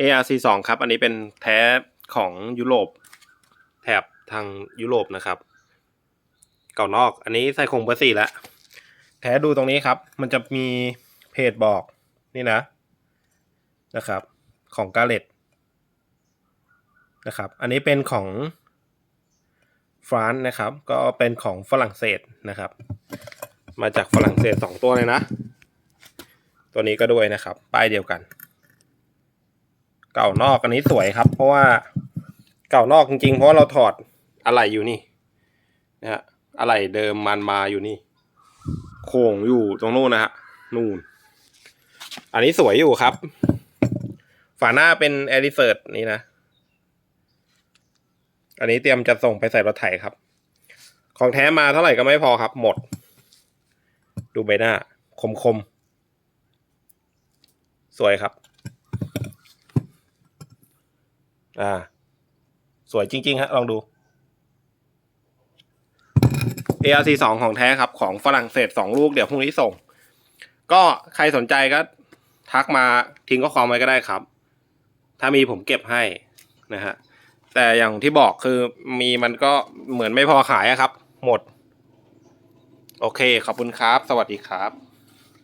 ARC 2ครับ อันนี้เป็นแท้ของยุโรป แถบทางยุโรปนะครับ เก่านอก อันนี้ใส่คงเบอร์สี่แล้ว แท้ดูตรงนี้ครับ มันจะมีเพจบอกนี่นะนะครับ ของกาเลตนะครับ อันนี้เป็นของฟรานซ์นะครับ ก็เป็นของฝรั่งเศสนะครับ มาจากฝรั่งเศสสองตัวเลยนะ ตัวนี้ก็ด้วยนะครับ ป้ายเดียวกัน เก่านอกอันนี้สวยครับ เพราะว่าเก่านอกจริงๆ เพราะเราถอดอะไหล่อยู่นี่นะฮะอะไหล่เดิมมันมาอยู่นี่ โค้งอยู่ตรงนู้นนะฮะนู่น อันนี้สวยอยู่ครับ ฝาหน้าเป็นแอริเซิร์นี่นะ อันนี้เตรียมจะส่งไปใส่รถไถครับ ของแท้มาเท่าไหร่ก็ไม่พอครับ หมด ดูใบหน้า คมคมๆสวยครับ อ่า สวยจริง ๆ ฮะ ลองดู ARC สองของแท้ครับ ของฝรั่งเศสสองลูกเดี๋ยวพรุ่งนี้ส่ง ก็ใครสนใจก็ทักมาทิ้งข้อความไว้ก็ได้ครับ ถ้ามีผมเก็บให้นะฮะ แต่อย่างที่บอกคือมีมันก็เหมือนไม่พอขายครับ หมด โอเค ขอบคุณครับ สวัสดีครับ